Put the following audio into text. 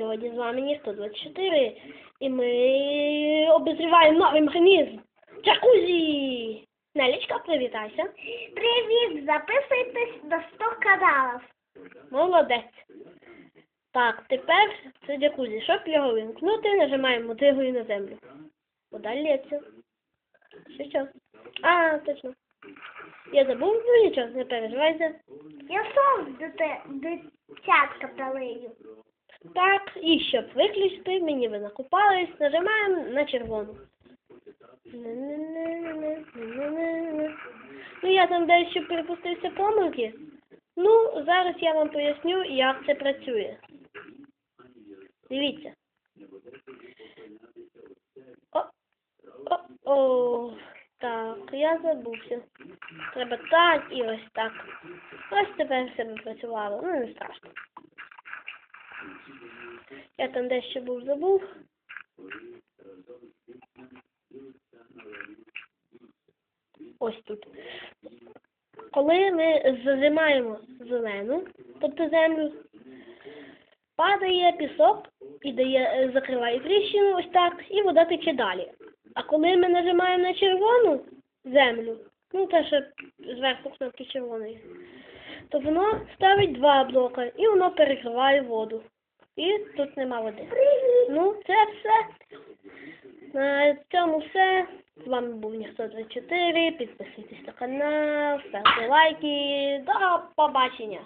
Сьогодні з вами Ніхто 24 і ми обозріваємо новий механізм. Джакузі! Нелічка, привітайся. Привіт! Записуйтесь до 100 каналів. Молодець. Так, тепер це джакузі. Щоб його вимкнути, нажимаємо мотигою на землю. Подаліться. Що що? А, точно. Я забув, ну нічого, не переживайте. Я сам дите, дитятка талею. Так, і щоб виключити, мені ви накупались, нажимаємо на червону. Ну, я там дещо припустився помилки. Ну, зараз я вам поясню, як це працює. Дивіться. О, о, о, так, я забувся. Треба так і ось так. Ось тепер все працювало. Ну, не страшно. Я там дещо був забув. Ось тут. Коли ми зажимаємо зелену, тобто землю, падає пісок і дає, е, закриває тріщину ось так, і вода тече далі. А коли ми нажимаємо на червону землю, ну те, що зверху кнопки червоної, то воно ставить два блока і воно перекриває воду. І тут нема води. Ну, це все. На цьому все. З вами був Ніхто 24. Підписуйтесь на канал, ставте лайки. До побачення.